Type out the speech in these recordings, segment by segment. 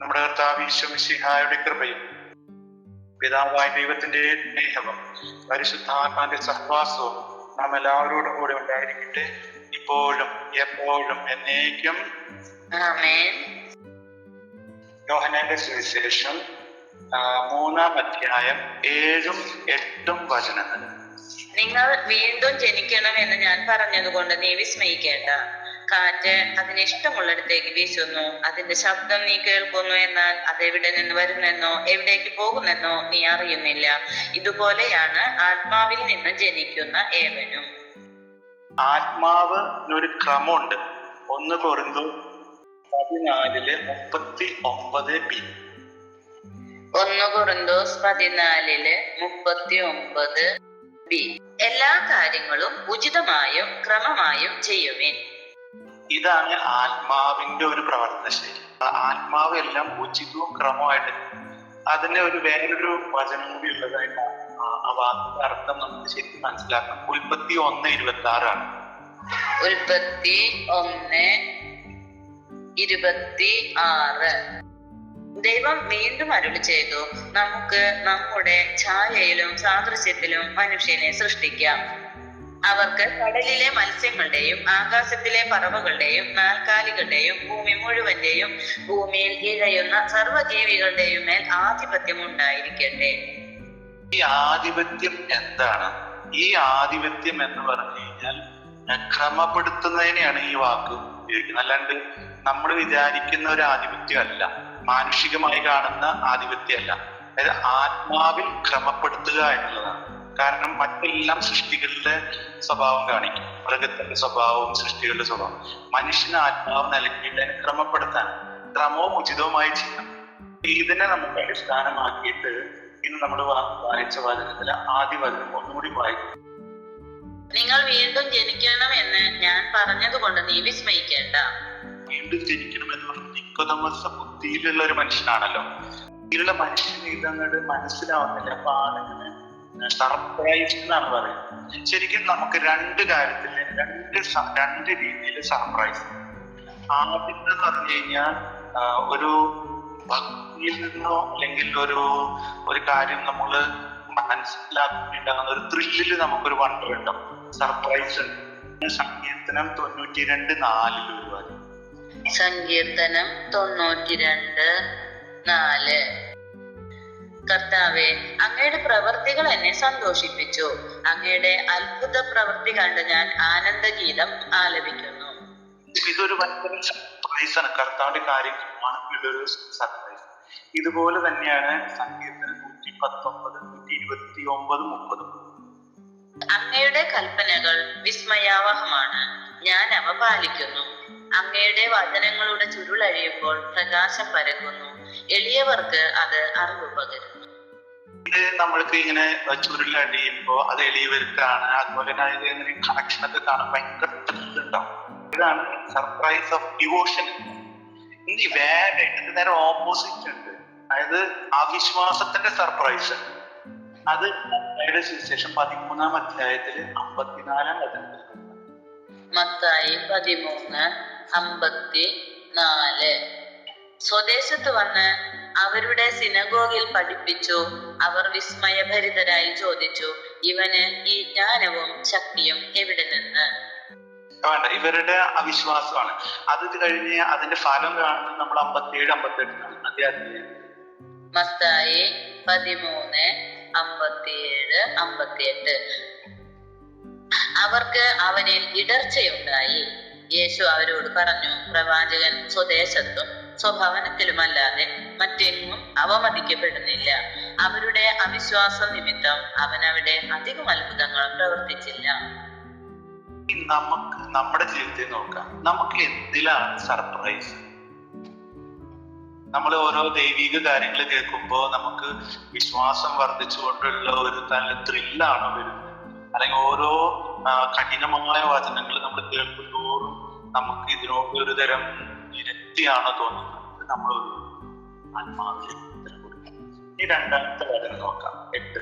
നമ്മുടെ കർത്താവ് ഈശ്വമിശിഹായുടെ കൃപയും പിതാവായ ദൈവത്തിന്റെ സ്നേഹവും പരിശുദ്ധാത്മാന്റെ സഹവാസവും നാം എല്ലാവരോടും കൂടെ ഉണ്ടായിരിക്കട്ടെ. ഇപ്പോഴും എപ്പോഴും എന്നേക്കും. യോഹനന്റെ സുവിശേഷം മൂന്നാം അധ്യായം ഏഴും എട്ടും വചനങ്ങൾ. നിങ്ങൾ വീണ്ടും ജനിക്കണം എന്ന് ഞാൻ പറഞ്ഞതുകൊണ്ട് നീ വിസ്മയിക്കേണ്ട. കാറ്റ് അതിന് ഇഷ്ടമുള്ളിടത്തേക്ക് വീശുന്നു. അതിന്റെ ശബ്ദം നീ കേൾക്കുന്നു എന്നാൽ അത് എവിടെ നിന്ന് വരുന്നെന്നോ എവിടേക്ക് പോകുന്നെന്നോ നീ അറിയുന്നില്ല. ഇതുപോലെയാണ് ആത്മാവിൽ നിന്ന് ജനിക്കുന്ന ഏവനും. ആത്മാവ് ഒരു ക്രമമുണ്ട്. ഒന്ന് കൊറിന്തോ പതിനാലിൽ മുപ്പത്തി ഒമ്പത് ബി ഒന്ന് കുറുന്തോസ് പതിനാലിൽ മുപ്പത്തി ഒമ്പത് ബി എല്ലാ കാര്യങ്ങളും ഉചിതമായും ക്രമമായും ചെയ്യുവിൻ. ഇതാണ് ആത്മാവിന്റെ ഒരു പ്രവർത്തന ശൈലി. ആത്മാവ് എല്ലാം ഉചിതവും ക്രമമായിട്ട് അതിന് ഒരു വേറൊരു വചനം കൂടി ഉള്ളതായിട്ടാണ് ആ- വാക്കിന്റെ അർത്ഥം നമുക്ക് ശരിക്കും മനസ്സിലാക്കണം ഉൽപ്പത്തി ഒന്ന് ഇരുപത്തി ആറാണ് ഉൽപ്പത്തി ഒന്ന് ഇരുപത്തി ആറ്. ദൈവം വീണ്ടും അരുളി ചെയ്തു നമുക്ക് നമ്മുടെ ഛായയിലും സാദൃശ്യത്തിലും മനുഷ്യനെ സൃഷ്ടിക്കാം. അവർക്ക് കടലിലെ മത്സ്യങ്ങളുടെയും ആകാശത്തിലെ പറവകളുടെയും നാൽക്കാലികളുടെയും ഭൂമി മുഴുവന്റെയും ഭൂമിയിൽ ഇഴയുന്ന സർവജീവികളുടെയും മേൽ ആധിപത്യം ഉണ്ടായിരിക്കട്ടെ. ഈ ആധിപത്യം എന്താണ്? ഈ ആധിപത്യം എന്ന് പറഞ്ഞു കഴിഞ്ഞാൽ ക്രമപ്പെടുത്തുന്നതിനെയാണ് ഈ വാക്ക് ഉപയോഗിക്കുന്നത്. അല്ലാണ്ട് നമ്മൾ വിചാരിക്കുന്ന ഒരു ആധിപത്യം അല്ല മാനുഷികമായി കാണുന്ന ആധിപത്യമല്ല. അതായത് ആത്മാവിൽ ക്രമപ്പെടുത്തുക എന്നുള്ളതാണ്. കാരണം മറ്റെല്ലാം സൃഷ്ടികളുടെ സ്വഭാവം കാണിക്കും. മൃഗത്തിന്റെ സ്വഭാവവും സൃഷ്ടികളുടെ സ്വഭാവം മനുഷ്യന് ആത്മാവ് നൽകിയിട്ട് അതിനെ ക്രമപ്പെടുത്താൻ ക്രമവും ഉചിതവുമായി ചെയ്യണം ഇതിനെ നമുക്ക് അടിസ്ഥാനമാക്കിയിട്ട് ഇന്ന് നമ്മൾ വായിച്ച വചനത്തിലെ ആദ്യ വചനം ഒന്നുകൂടി വായിക്കും. നിങ്ങൾ വീണ്ടും ജനിക്കണം എന്ന് ഞാൻ പറഞ്ഞതുകൊണ്ട് നീ വിസ്മയിക്കേണ്ട. വീണ്ടും ജനിക്കണം എന്ന് പറഞ്ഞ നിക്കോതമസ ബുദ്ധിയിലുള്ള ഒരു മനുഷ്യനാണല്ലോ. ഇതിലുള്ള മനുഷ്യന് ഇതങ്ങോട്ട് മനസ്സിലാവുന്നില്ല അപ്പൊ ആളിങ്ങനെ സർപ്രൈസ് എന്നാണ് പറയുന്നത്. ശരിക്കും നമുക്ക് രണ്ട് കാര്യത്തിൽ രണ്ട് രണ്ട് രീതിയിൽ സർപ്രൈസ് ആദ്യം എന്ന് പറഞ്ഞു കഴിഞ്ഞാൽ ഒരു ഭക്തിയിൽ നിന്നോ അല്ലെങ്കിൽ ഒരു ഒരു കാര്യം നമ്മൾ മനസ്സിലാക്കിയിട്ടുണ്ടാകുന്ന ഒരു ത്രില്ലിൽ നമുക്കൊരു വണ്ടർ ഉണ്ടാവും സർപ്രൈസ് ഉണ്ട്. സങ്കീർത്തനം തൊണ്ണൂറ്റി രണ്ട് നാലിൽ ഒരു കാര്യം. സങ്കീർത്തനം തൊണ്ണൂറ്റി രണ്ട് നാല്. കർത്താവെ അങ്ങയുടെ പ്രവൃത്തികൾ എന്നെ സന്തോഷിപ്പിച്ചു. അങ്ങയുടെ അത്ഭുത പ്രവർത്തി കണ്ട് ഞാൻ ആനന്ദഗീതം ആലപിക്കുന്നു. ഇതൊരു ഭയങ്കര സർപ്രൈസ് ആണ്. കർത്താവിന്റെ കാര്യം ഒരു സർപ്രൈസ് ഇതുപോലെ തന്നെയാണ് സങ്കീർത്തനം നൂറ്റി പത്തൊമ്പത് നൂറ്റി ഇരുപത്തി ഒമ്പത് മുപ്പതും. അങ്ങയുടെ കൽപ്പനകൾ വിസ്മയാവഹമാണ്. ഞാൻ അവ പാലിക്കുന്നു. അങ്ങയുടെ വചനങ്ങളുടെ ചുരുളഴിയുമ്പോൾ പ്രകാശം പരക്കുന്നു. എളിയവർക്ക് അത് അറിവ് പകരുന്നു ഇത് നമ്മൾക്ക് ഇങ്ങനെ ചുരുളടിയുമ്പോ അത് എളിയവർക്കാണ്. അതുപോലെ തന്നെ അതിൽ ഇങ്ങനെ കണക്ഷൻ ഒക്കെ കാണാൻ ഭയങ്കര ഉണ്ടാവും. ഇതാണ് സർപ്രൈസ് ഓഫ് ഡിവോഷൻ ഇനി വേറെ ഇതിന്റെ നേരെ ഓപ്പോസിറ്റ് ഉണ്ട്. അതായത് അവിശ്വാസത്തിന്റെ സർപ്രൈസ് അത് മത്തായിയുടെ സുവിശേഷം പതിമൂന്നാം അധ്യായത്തിൽ അമ്പത്തിനാലാം വചനത്തിൽ മത്തായി പതിമൂന്ന് അമ്പത്തി നാല് സ്വദേശത്ത് വന്ന് അവരുടെ സിനഗോഗിൽ പഠിപ്പിച്ചു. അവർ വിസ്മയഭരിതരായി ചോദിച്ചു ഇവന് ഈ ജ്ഞാനവും ശക്തിയും എവിടെ നിന്ന്? വേണ്ട. ഇവരുടെ അവിശ്വാസമാണ്. അത് കഴിഞ്ഞ് അതിന്റെ ഫലം കാണുന്നത് നമ്മൾ അമ്പത്തിയേഴ് അമ്പത്തെട്ടിലാണ് അദ്ദേഹത്തിന് മത്തായി പതിമൂന്ന് അമ്പത്തിയേഴ് അമ്പത്തിയെട്ട്. അവർക്ക് അവനിൽ ഇടർച്ചയുണ്ടായി. യേശു അവരോട് പറഞ്ഞു പ്രവാചകൻ സ്വദേശത്തും സ്വഭവനത്തിലുമല്ലാതെ മറ്റെങ്ങും അവമതിക്കപ്പെടുന്നില്ല. അവരുടെ അവിശ്വാസ നിമിത്തം അവൻ അവിടെ അധികം അത്ഭുതങ്ങൾ പ്രവർത്തിച്ചില്ല. നമുക്ക് നമ്മുടെ ജീവിതത്തിൽ നോക്കാം. നമുക്ക് എന്തിലാണ് സർപ്രൈസ് നമ്മൾ ഓരോ ദൈവിക കാര്യങ്ങൾ കേൾക്കുമ്പോൾ നമുക്ക് വിശ്വാസം വർദ്ധിച്ചുകൊണ്ടുള്ള ഒരു നല്ല ത്രില്ലാണ് വരുന്നത്. അല്ലെങ്കിൽ ഓരോ കഠിനമായ വചനങ്ങൾ നമ്മൾ കേൾക്കുന്തോറും നമുക്ക് ഇതിനോട് ഒരു തരം ഇരട്ടിയാണ് തോന്നുന്നത്. നമ്മളൊരു ആത്മാവിൽ ഈ രണ്ടാമത്തെ കാര്യം നോക്കാം. എട്ട്.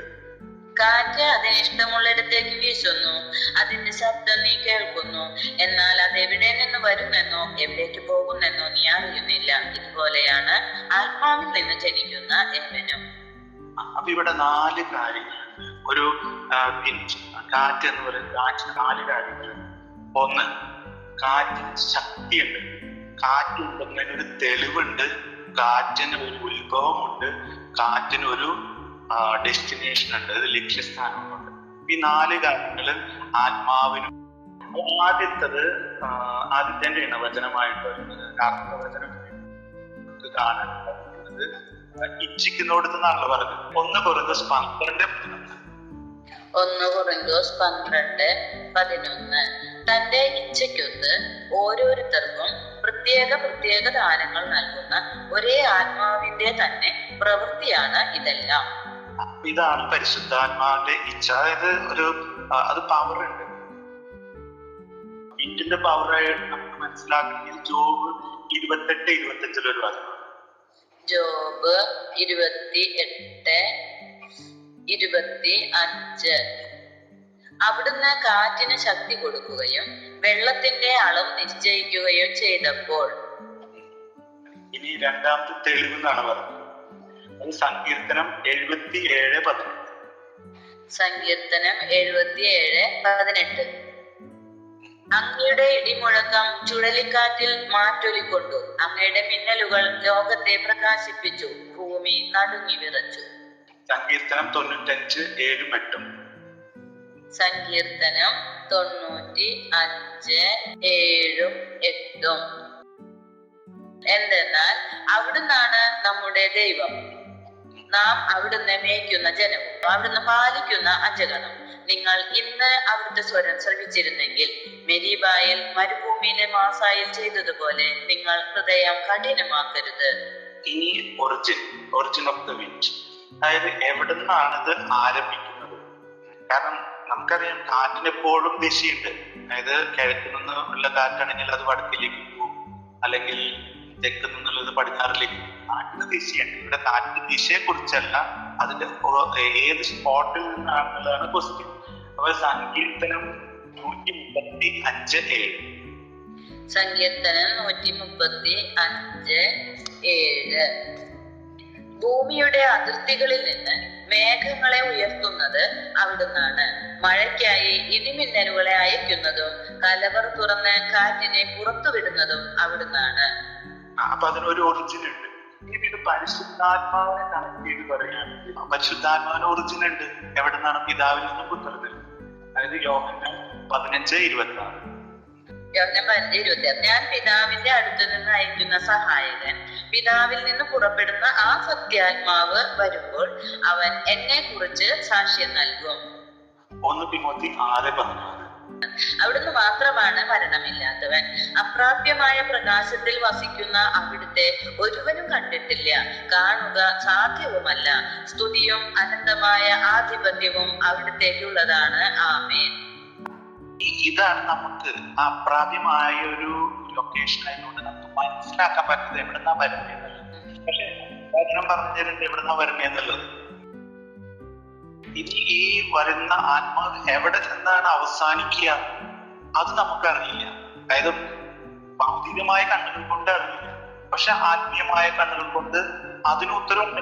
കാറ്റ് അതിനിഷ്ടമുള്ളിടത്തേക്ക് വീശുന്നു. അതിന്റെ ശബ്ദം നീ കേൾക്കുന്നു. എന്നാൽ അത് എവിടെ നിന്ന് വരുമെന്നോ എവിടേക്ക് പോകുന്നെന്നോ നീ അറിയുന്നില്ല. ഇതുപോലെയാണ് ആത്മാവിൽ നിന്ന് ജനിക്കുന്ന ഏവനും അപ്പൊ ഇവിടെ നാല് കാര്യങ്ങൾ ഒരു കാറ്റ് എന്ന് പറയുന്നത് കാറ്റ് നാല് കാര്യങ്ങൾ ഒന്ന് കാറ്റിന് ശക്തിയുണ്ട്. കാറ്റുണ്ടെന്നതിന് ഒരു തെളിവുണ്ട്. കാറ്റിന് ഒരു ഉത്ഭവമുണ്ട്. കാറ്റിന് ഒരു ഡെസ്റ്റിനേഷൻ ഉണ്ട്. അത് ലക്ഷ്യസ്ഥാനമുണ്ട് ഈ നാല് കാര്യങ്ങൾ ആത്മാവിനും ആദ്യത്തത് ആദ്യത്തിന്റെ ആദ്യത്തെ ഇണവചനമായിട്ട് വരുന്നത് അർത്ഥവചനം നമുക്ക് കാണാൻ സാധിക്കുന്നത് ഇച്ഛിക്കുന്നോടത്തുനിന്നാണല്ലോ പറഞ്ഞത്. ഒന്ന് കുറഞ്ഞ പന്ത്രണ്ട് ഒന്ന് കൊറിന്തോസ് പന്ത്രണ്ട് പതിനൊന്ന്. തന്റെ ഇച്ഛയ്ക്കൊത്ത് ഓരോരുത്തർക്കും പ്രത്യേക പ്രത്യേക ദാനങ്ങൾ നൽകുന്ന ഒരേ ആത്മാവിന്റെ തന്നെ പ്രവൃത്തിയാണ് ഇതെല്ലാം. ഇതാണ് പരിശുദ്ധാത്മാവിന്റെ ഇച്ഛ. അതായത് ഒരു അത് പവർ ഉണ്ട്. ഇന്ത്യന്റെ പവറായിട്ട് നമുക്ക് മനസ്സിലാക്കണമെങ്കിൽ ജോബ് ഇരുപത്തെട്ട് ഇരുപത്തഞ്ചിലൊരു വചനം ജോബ് ഇരുപത്തി എട്ട് ഇരുപത്തി അഞ്ച് അവിടുന്ന് കാറ്റിന് ശക്തി കൊടുക്കുകയും വെള്ളത്തിന്റെ അളവ് നിശ്ചയിക്കുകയും ചെയ്തപ്പോൾ ഇനി രണ്ടാമത്തെ തെളിവ് എന്നാണ് പറഞ്ഞത് അത് സങ്കീർത്തനം എഴുപത്തി ഏഴ് പതിനെട്ട്. സങ്കീർത്തനം എഴുപത്തി ഏഴ് പതിനെട്ട്. അങ്ങയുടെ ഇടിമുഴക്കം ചുഴലിക്കാറ്റിൽ മാറ്റൊലിക്കൊണ്ടു. അങ്ങയുടെ മിന്നലുകൾ ലോകത്തെ പ്രകാശിപ്പിച്ചു. ഭൂമി നടുങ്ങി വിറച്ചു. സങ്കീർത്തനം തൊണ്ണൂറ്റഞ്ച് ഏഴും എട്ടും. സങ്കീർത്തനം തൊണ്ണൂറ്റി അഞ്ച് ഏഴും എട്ടും. എന്തെന്നാൽ അവിടുന്നാണ് നമ്മുടെ ദൈവം. നാം അവിടുന്ന് മേയ്ക്കുന്ന ജനവും അവിടുന്ന് പാലിക്കുന്ന അജഗണം നിങ്ങൾ ഇന്ന് അവിടുത്തെ സ്വരം ശ്രമിച്ചിരുന്നെങ്കിൽ മെരീബായിൽ മരുഭൂമിയിലെ മാസായിൽ ചെയ്തതുപോലെ നിങ്ങൾ ഹൃദയം കഠിനമാക്കരുത്. ഇനി origin origin of the wind. അതായത് എവിടെ നിന്നാണ് ഇത് ആരംഭിക്കുന്നത്? കാരണം നമുക്കറിയാം കാറ്റിന് എപ്പോഴും ദിശയുണ്ട് അതായത് കിഴക്ക് നിന്ന് ഉള്ള കാറ്റാണെങ്കിൽ അത് വടക്കിലേക്ക് പോകും. അല്ലെങ്കിൽ തെക്ക് നിന്നുള്ളത് പടിഞ്ഞാറിലേക്ക് കാറ്റിന് ദിശയുണ്ട് ഇവിടെ കാറ്റിന്റെ ദിശയെ കുറിച്ചല്ല അതിന്റെ ഏത് സ്പോട്ടിൽ നിന്നാണെന്നുള്ളതാണ് ക്വസ്റ്റ്യൻ അപ്പൊ സങ്കീർത്തനം നൂറ്റി മുപ്പത്തി അഞ്ച് ഏഴ്. സങ്കീർത്തനം നൂറ്റി മുപ്പത്തി അഞ്ച് ഏഴ്. ഭൂമിയുടെ അതിർത്തികളിൽ നിന്ന് മേഘങ്ങളെ ഉയർത്തുന്നത് അവിടുന്നാണ്. മഴയ്ക്കായി ഇടിമിന്നലുകളെ അയക്കുന്നതും കലവർ തുറന്ന് കാറ്റിനെ പുറത്തുവിടുന്നതും അവിടുന്നാണ്. അപ്പൊ അതിനൊരു ഒറിജിൻ ഉണ്ട്. ഇനി പിന്നെ പരിശുദ്ധാത്മാവിനെ കണക്ട് ചെയ്ത് പറയുകയാണെങ്കിൽ പരിശുദ്ധാത്മാവിന് ഒറിജിൻ ഉണ്ട്. എവിടെ നിന്നാണ് പിതാവിൽ നിന്നും പുത്രത്തിൽ അതായത് യോഹന്നാൻ പതിനഞ്ച് ഇരുപത്തി പതിനഞ്ച് ഇരുപത്തി ഞാൻ പിതാവിന്റെ അടുത്തു നിന്ന് അയക്കുന്ന സഹായകൻ. പിതാവിൽ നിന്ന് പുറപ്പെടുന്ന ആ സത്യാത്മാവ് വരുമ്പോൾ അവൻ എന്നെ കുറിച്ച് സാക്ഷ്യം നൽകും. ഒന്ന് തിമോത്തി ആറ് പതിനാറ്. അവിടുന്ന് മാത്രമാണ് മരണമില്ലാത്തവൻ. അപ്രാപ്യമായ പ്രകാശത്തിൽ വസിക്കുന്ന അവിടുത്തെ ഒരുവനും കണ്ടിട്ടില്ല. കാണുക സാധ്യവുമല്ല. സ്തുതിയും അനന്തമായ ആധിപത്യവും അവിടുത്തേക്കുള്ളതാണ്. ആമേൻ. ഇതാണ് നമുക്ക് അപ്രാപ്യമായ ഒരു ലൊക്കേഷൻ ആയതുകൊണ്ട് നമുക്ക് മനസ്സിലാക്കാൻ പറ്റുന്നത് എവിടുന്നാ വരുന്നതെന്നുള്ളത് പക്ഷെ പറഞ്ഞു തരുന്നത് എവിടുന്നാ വരുന്നതെന്നുള്ളത് ഇനി ഈ വരുന്ന ആത്മാവ് എവിടെ ചെന്നാണ് അവസാനിക്കുക? അത് നമുക്കറിയില്ല. അതായത് ഭൗതികമായ കണ്ണുകൾ കൊണ്ട് അറിയില്ല. പക്ഷെ ആത്മീയമായ കണ്ണുകൾ കൊണ്ട് അതിന് ഉത്തരവുണ്ട്.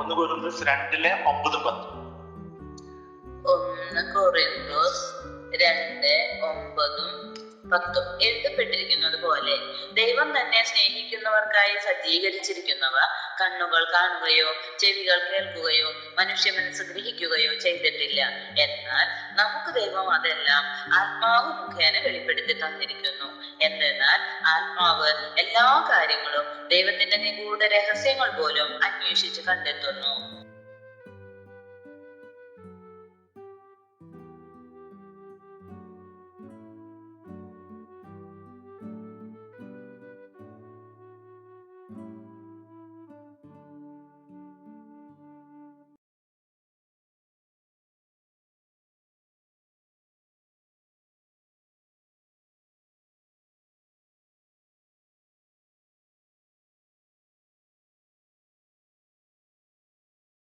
ഒന്ന് കുറുന്നത് രണ്ടിലെ ഒമ്പതും പത്തും. ഒന്ന് കൊറിന്തോസ് രണ്ട് ഒമ്പതും പത്തും എഴുതപ്പെട്ടിരിക്കുന്നത് പോലെ. ദൈവം തന്നെ സ്നേഹിക്കുന്നവർക്കായി സജ്ജീകരിച്ചിരിക്കുന്നവ കണ്ണുകൾ കാണുകയോ ചെവികൾ കേൾക്കുകയോ മനുഷ്യ മനസ്സ് ഗ്രഹിക്കുകയോ ചെയ്തിട്ടില്ല. എന്നാൽ നമുക്ക് ദൈവം അതെല്ലാം ആത്മാവ് മുഖേന വെളിപ്പെടുത്തി തന്നിരിക്കുന്നു. എന്തെന്നാൽ ആത്മാവ് എല്ലാ കാര്യങ്ങളും ദൈവത്തിന്റെ നിഗൂഢ രഹസ്യങ്ങൾ പോലും അന്വേഷിച്ച് കണ്ടെത്തുന്നു.